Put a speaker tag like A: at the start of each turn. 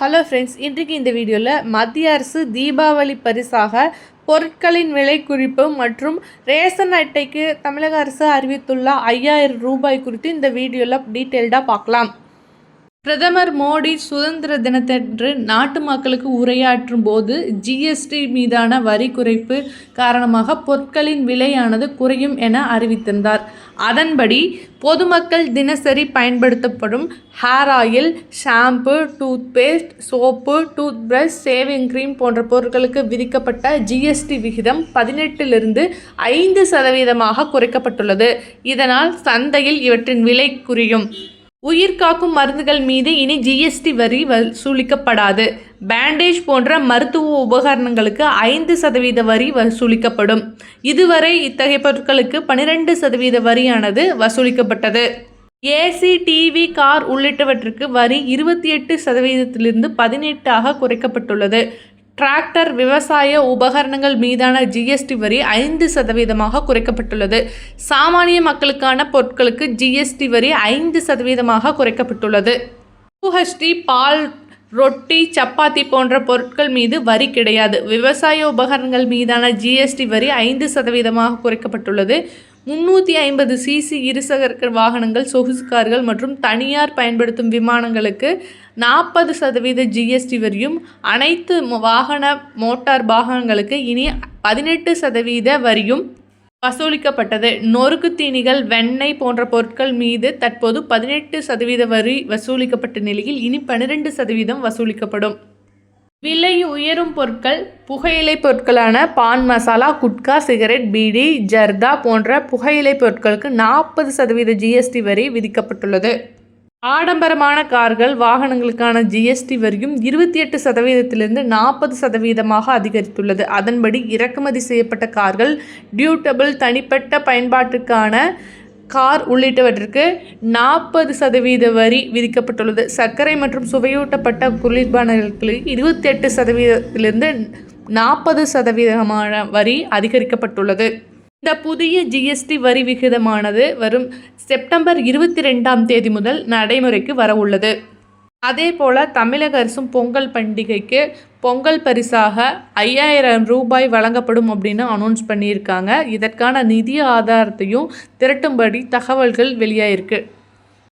A: Hello friends இன்றைக்கு இந்த வீடியோவில் மத்திய அரசு தீபாவளி பரிசாக பொருட்களின் விலை குறிப்பு மற்றும் ரேஷன் அட்டைக்கு தமிழக அரசு அறிவித்துள்ள ஐயாயிரம் ரூபாய் குறித்து இந்த வீடியோவில் டீட்டெயில்டாக பார்க்கலாம். பிரதமர் மோடி சுதந்திர தினத்தன்று நாட்டு மக்களுக்கு உரையாற்றும் போது ஜிஎஸ்டி மீதான வரி குறைப்பு காரணமாக பொருட்களின் விலையானது குறையும் என அறிவித்திருந்தார். அதன்படி பொதுமக்கள் தினசரி பயன்படுத்தப்படும் hair oil shampoo toothpaste soap tooth brush shaving cream போன்ற பொருட்களுக்கு விதிக்கப்பட்ட ஜிஎஸ்டி விகிதம் பதினெட்டிலிருந்து ஐந்து சதவீதமாக குறைக்கப்பட்டுள்ளது. இதனால் சந்தையில் இவற்றின் விலை குறையும். உயிர் காக்கும் மருந்துகள் மீது இனி ஜிஎஸ்டி வரி வசூலிக்கப்படாது. பேண்டேஜ் போன்ற மருத்துவ உபகரணங்களுக்கு ஐந்து சதவீத வரி வசூலிக்கப்படும். இதுவரை இத்தகைய பொருட்களுக்கு பனிரெண்டு சதவீத வரியானது வசூலிக்கப்பட்டது. ஏசி டிவி கார் உள்ளிட்டவற்றுக்கு வரி இருபத்தி எட்டு சதவீதத்திலிருந்து பதினெட்டாக குறைக்கப்பட்டுள்ளது. டிராக்டர் விவசாய உபகரணங்கள் மீதான ஜிஎஸ்டி வரி ஐந்து சதவீதமாக குறைக்கப்பட்டுள்ளது. சாமானிய மக்களுக்கான பொருட்களுக்கு ஜிஎஸ்டி வரி ஐந்து சதவீதமாக குறைக்கப்பட்டுள்ளது. ஊஹஸ்டி பால் ரொட்டி சப்பாத்தி போன்ற பொருட்கள் மீது வரி கிடையாது. விவசாய உபகரணங்கள் மீதான ஜிஎஸ்டி வரி ஐந்து சதவீதமாக குறைக்கப்பட்டுள்ளது. முன்னூற்றி ஐம்பது சிசி இருசக்கர வாகனங்கள் சொகுசு கார்கள் மற்றும் தனியார் பயன்படுத்தும் விமானங்களுக்கு நாற்பது சதவீத ஜிஎஸ்டி வரியும் அனைத்து வாகன மோட்டார் வாகனங்களுக்கு இனி பதினெட்டு சதவீத வரியும் வசூலிக்கப்பட்டது. நொறுக்கு தீனிகள் வெண்ணெய் போன்ற பொருட்கள் மீது தற்போது பதினெட்டு சதவீத வரி வசூலிக்கப்பட்ட நிலையில் இனி பன்னிரெண்டு சதவீதம் வசூலிக்கப்படும். விலை உயரும் பொருட்கள் புகையிலை பொருட்களான பான் மசாலா குட்கா சிகரெட் பீடி ஜர்தா போன்ற புகையிலை பொருட்களுக்கு நாற்பது சதவீத ஜிஎஸ்டி வரி விதிக்கப்பட்டுள்ளது. ஆடம்பரமான கார்கள் வாகனங்களுக்கான ஜிஎஸ்டி வரியும் இருபத்தி எட்டு சதவீதத்திலிருந்து நாற்பது சதவீதமாக அதிகரித்துள்ளது. அதன்படி இறக்குமதி செய்யப்பட்ட கார்கள் டியூட்டபிள் தனிப்பட்ட பயன்பாட்டுக்கான கார் உள்ளிட்டவற்றிற்கு நாற்பது சதவீத வரி விதிக்கப்பட்டுள்ளது. சர்க்கரை மற்றும் சுவையூட்டப்பட்ட குளிர்பானங்களுக்கு இருபத்தி எட்டு சதவீதத்திலிருந்து நாற்பது சதவீதமான வரி அதிகரிக்கப்பட்டுள்ளது. இந்த புதிய ஜிஎஸ்டி வரி விகிதமானது வரும் செப்டம்பர் இருபத்தி ரெண்டாம் தேதி முதல் நடைமுறைக்கு வரவுள்ளது. அதே போல் தமிழக அரசும் பொங்கல் பண்டிகைக்கு பொங்கல் பரிசாக ஐயாயிரம் ரூபாய் வழங்கப்படும் அப்படின்னு அனௌன்ஸ் பண்ணியிருக்காங்க. இதற்கான நிதி ஆதாரத்தையும் திரட்டும்படி தகவல்கள் வெளியாயிருக்கு.